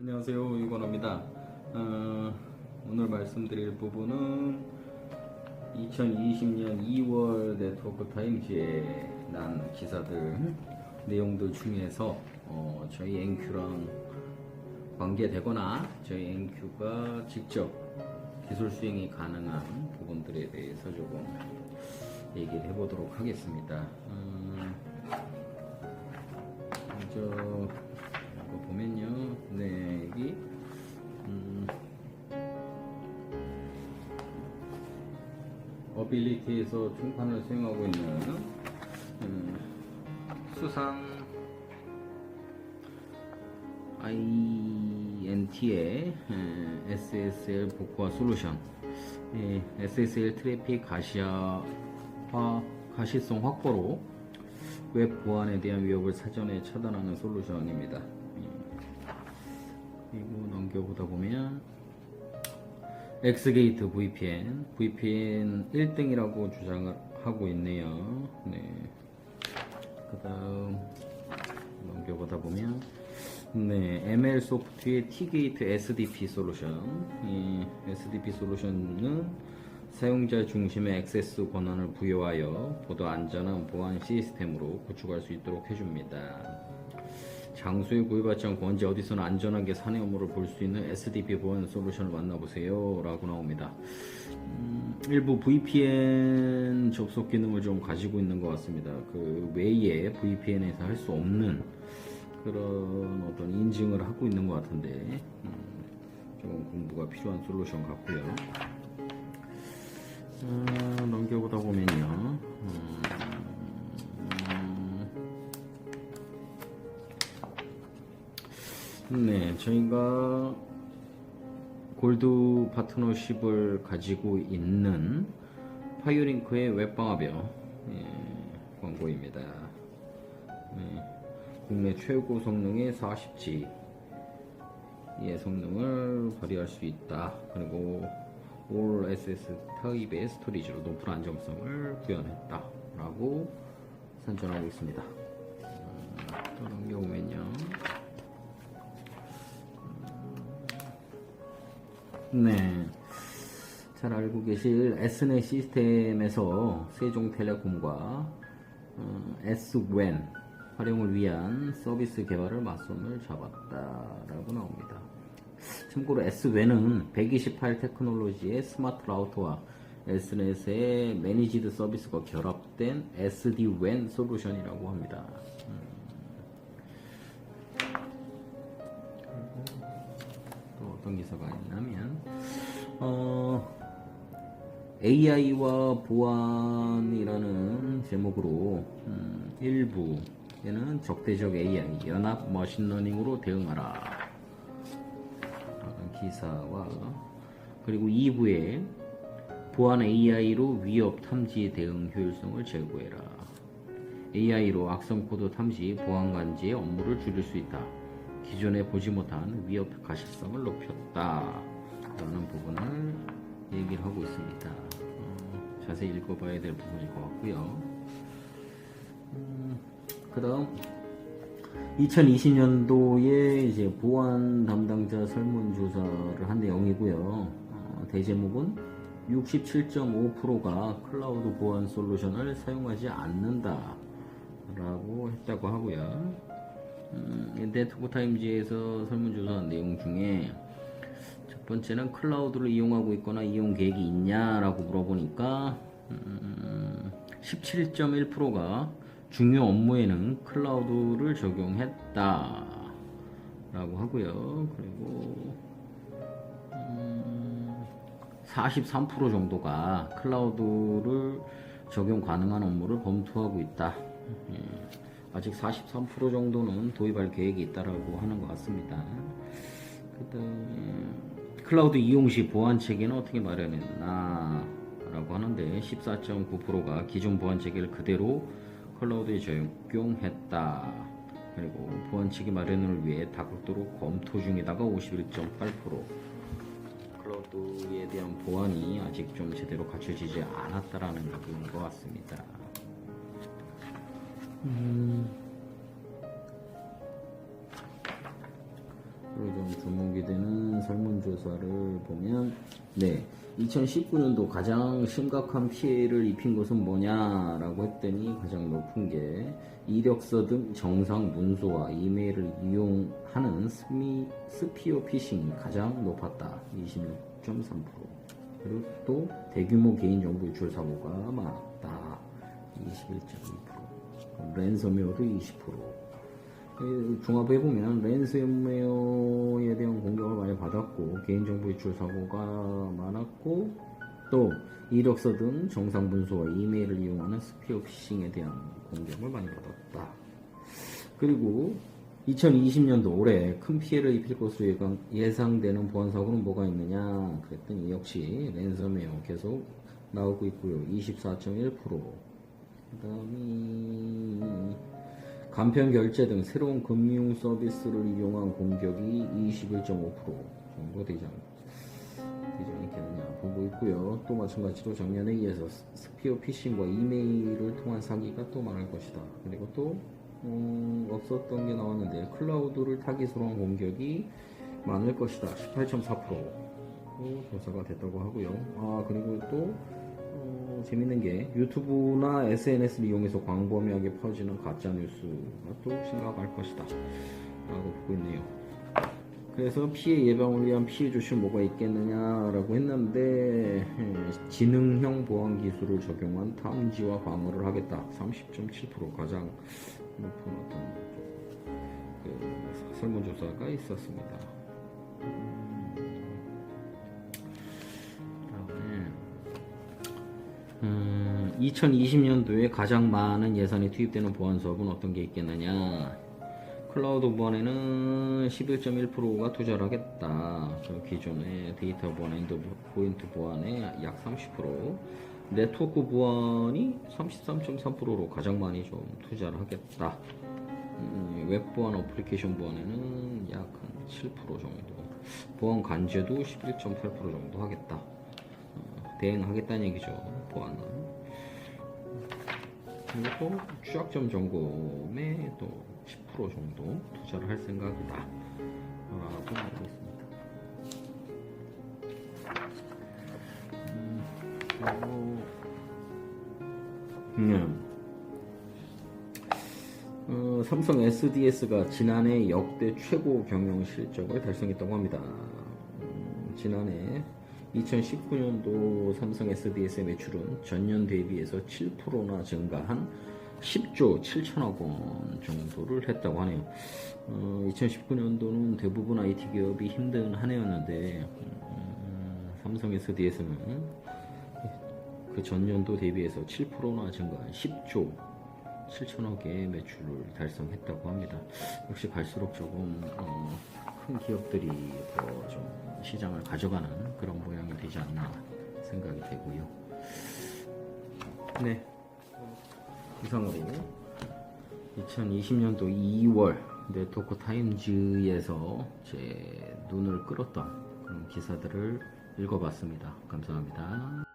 안녕하세요 이건호입니다 어, 오늘 말씀드릴 부분은 2020년 2월 네트워크 타임즈에 난 기사들 내용들 중에서 어, 저희 NQ랑 관계되거나 저희 NQ가 직접 기술 수행이 가능한 부분들에 대해서 조금 얘기를 해보도록 하겠습니다. 음, 이거 보면요, 네 여기. 음, 어빌리티에서 총판을 수행하고 있는 음, 수상 INT의 SSL 복화 솔루션. 예, SSL 트래픽 가시화화 가시성 확보로 웹 보안에 대한 위협을 사전에 차단하는 솔루션입니다. 예. 그리고 넘겨보다 보면 엑스게이트 VPN, VPN 1등이라고 주장을 하고 있네요. 네. 그 다음 넘겨보다 보면 네, ML 소프트의 T게이트 SDP 솔루션. 이 SDP 솔루션은 사용자 중심의 액세스 권한을 부여하여 보다 안전한 보안 시스템으로 구축할 수 있도록 해줍니다. 장소에 구애받지 않고 언제 어디서나 안전하게 사내 업무를 볼 수 있는 SDP 보안 솔루션을 만나보세요. 라고 나옵니다. 음, 일부 VPN 접속 기능을 좀 가지고 있는 것 같습니다. 그 외에 VPN에서 할 수 없는 그런 어떤 인증을 하고 있는 것 같은데, 음, 좀 공부가 필요한 솔루션 같고요. 어, 넘겨보다 보면요. 음, 네, 저희가 골드 파트너십을 가지고 있는 파이어링크의 웹방화벽 예, 광고입니다. 네, 국내 최고 성능의 40G의 성능을 발휘할 수 있다. 그리고 All SS 타입의 스토리지로 높은 안정성을 구현했다. 라고 선전하고 있습니다. 음, 또 넘겨보면요. 네. 잘 알고 계실 Snet 시스템에서 세종텔레콤과 어, Swen 활용을 위한 서비스 개발을 맞손을 잡았다라고 나옵니다. 참고로 Swen은 128 테크놀로지의 스마트 라우터와 S넷의 매니지드 서비스가 결합된 SD-WAN 솔루션이라고 합니다. 또 어떤 기사가 있냐면 어, AI와 보안이라는 제목으로 음, 1부에는 적대적 AI 연합 머신러닝으로 대응하라 기사와 그리고 2부에 보안 AI로 위협 탐지 대응 효율성을 제고해라 AI로 악성 코드 탐지 보안 관지의 업무를 줄일 수 있다. 기존에 보지 못한 위협 가시성을 높였다. 라는 부분을 얘기를 하고 있습니다. 어, 자세히 읽어봐야 될 부분일 것 같고요. 음, 그 다음 2020년도에 이제 보안 담당자 설문조사를 한 내용이고요. 어, 대제목은 67.5%가 클라우드 보안 솔루션을 사용하지 않는다. 라고 했다고 하고요. 음, 네트워크 타임즈에서 설문조사한 내용 중에 첫 번째는 클라우드를 이용하고 있거나 이용 계획이 있냐라고 물어보니까 음, 17.1%가 중요 업무에는 클라우드를 적용했다 라고 하고요 그리고 음, 43% 정도가 클라우드를 적용 가능한 업무를 검토하고 있다 예, 아직 43% 정도는 도입할 계획이 있다라고 하는 것 같습니다. 그다음에 클라우드 이용 시 보안 체계는 어떻게 마련했나? 라고 하는데 14.9%가 기존 보안 체계를 그대로 클라우드에 적용했다. 그리고 보안치기 마련을 위해 다각도로 검토 중이다가 51.8% 클라우드에 대한 보안이 아직 좀 제대로 갖춰지지 않았다라는 얘기인 것 같습니다. 음... 그리고 좀 주목이 되는 조사를 보면 네 2019년도 가장 심각한 피해를 입힌 것은 뭐냐라고 했더니 가장 높은 게 이력서 등 정상 문서와 이메일을 이용하는 스미, 스피어 피싱이 가장 높았다. 26.3% 그리고 또 대규모 개인정보 유출 사고가 많았다. 21.2% 랜섬웨어도 20%그 종합해 보면 랜섬웨어에 대한 공격을 많이 받았고 개인정보 유출 사고가 많았고 또 이력서 등 정상 문서와 이메일을 이용하는 스피어 피싱에 대한 공격을 많이 받았다. 그리고 2020년도 올해 큰 피해를 입힐 것으로 예상- 예상되는 보안 사고는 뭐가 있느냐 그랬더니 역시 랜섬웨어 계속 나오고 있고요. 24.1%. 그다음이 간편 결제 등 새로운 금융 서비스를 이용한 공격이 21.5% 정도 되지, 않, 되지 않겠느냐 보고 있고요. 또 마찬가지로 작년에 이어서 스- 스피어 피싱과 이메일을 통한 사기가 또 많을 것이다. 그리고 또 음, 없었던 게 나왔는데 클라우드를 타깃으로 한 공격이 많을 것이다. 18.4% 조사가 됐다고 하고요. 아 그리고 또 어, 재밌는 게 유튜브나 SNS를 이용해서 광범위하게 퍼지는 가짜 뉴스가 또 심각할 것이다. 라고 보고 있네요. 그래서 피해 예방을 위한 피해 조치는 뭐가 있겠느냐라고 했는데 에, 지능형 보안 기술을 적용한 탐지와 방어를 하겠다. 30.7% 가장 높은 어떤 그 설문조사가 있었습니다 음, 2020년도에 가장 많은 예산이 투입되는 보안 사업은 어떤 게 있겠느냐? 클라우드 보안에는 11.1%가 투자를 하겠다. 저 기존의 데이터 보안, 엔드 포인트 보안에 약 30%, 네트워크 보안이 33.3%로 가장 많이 좀 투자를 하겠다. 음, 웹 보안, 어플리케이션 보안에는 약한7% 정도, 보안 관제도 11.8% 정도 하겠다. 어, 대응하겠다는 얘기죠. 보안은. 그리고 또 취약점 점검에 또 10% 정도 투자를 할 생각이다. 라고 알고 있습니다. 음, 그리고 음, 어, 삼성 SDS가 지난해 역대 최고 경영 실적을 달성했다고 합니다. 음, 지난해 2019년도 삼성 SDS의 매출은 전년 대비해서 7%나 증가한 10조 7천억 원 정도를 했다고 하네요. 어, 2019년도는 대부분 IT 기업이 힘든 한 해였는데 음, 삼성 SDS는 그 전년도 대비해서 7%나 증가한 10조 7천억의 매출을 달성했다고 합니다. 역시 갈수록 조금 어, 큰 기업들이 더 좀 시장을 가져가는 그런 모양이 되지 않나 생각이 되고요. 네. 이상으로 2020년도 2월 네트워크 타임즈에서 제 눈을 끌었던 그런 기사들을 읽어봤습니다. 감사합니다.